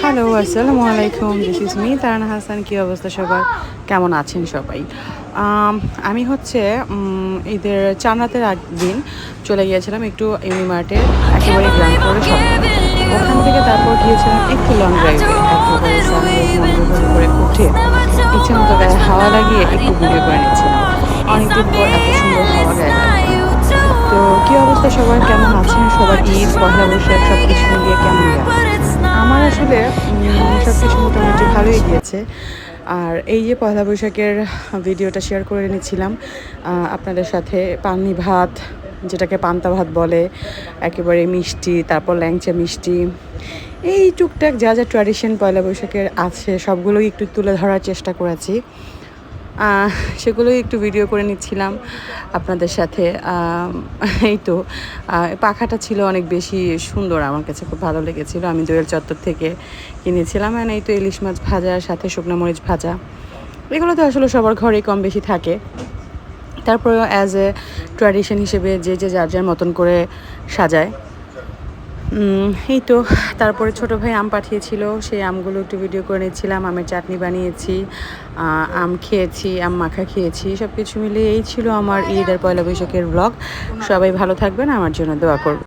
Hello আসসালামু আলাইকুম this is me Tarana Hasan কী অবস্থা সবার? কেমন আছেন সবাই? আমি হচ্ছে ঈদের চান রাতের দিন চলে গিয়েছিলাম একটু ইউনিমার্টের একেবারে গ্রাম করে ওখান থেকে তারপর গিয়েছিলাম একটু লং ড্রাইভে করে উঠে ইচ্ছে মতো গায়ে হাওয়া লাগিয়ে একটু ভিডিও করে নিচ্ছিলাম। অনেকদিন পর এত সুন্দর হাওয়া গায়ে তো কী অবস্থা সবার? কেমন আছেন? সবার ঈদ পয়লা বৈশাখ সব কিছু মিলিয়ে ভালোই গিয়েছে। আর এই যে পয়লা বৈশাখের ভিডিওটা শেয়ার করে নিয়েছিলাম আপনাদের সাথে পানি ভাত, যেটাকে পান্তা ভাত বলে, একেবারে মিষ্টি, তারপর ল্যাংচা মিষ্টি, এই টুকটাক যা যা ট্র্যাডিশন পয়লা বৈশাখের আছে, সবগুলোই একটু তুলে ধরার চেষ্টা করেছি। সেগুলোই একটু ভিডিও করে নিচ্ছিলাম আপনাদের সাথে। এই তো পাখাটা ছিল অনেক বেশি সুন্দর, আমার কাছে খুব ভালো লেগেছিল। আমি দোয়েল চত্বর থেকে কিনেছিলাম আর এই তো ইলিশ মাছ ভাজা, সাথে শুকনো মরিচ ভাজা। এগুলো তো আসলে সবার ঘরেই কম বেশি থাকে। তারপরেও অ্যাজ এ ট্র্যাডিশন হিসেবে যে যে যার যার মতন করে সাজায়। এই তো, তারপরে ছোট ভাই আম পাঠিয়েছিল, সেই আমগুলো একটু ভিডিও করে নিয়েছিলাম আমের চাটনি বানিয়েছি আম খেয়েছি, আম মাখা খেয়েছি সব কিছু মিলিয়ে এই ছিল আমার ঈদ আর পয়লা বৈশাখের ব্লগ সবাই ভালো থাকবেন, আমার জন্য দোয়া করবেন।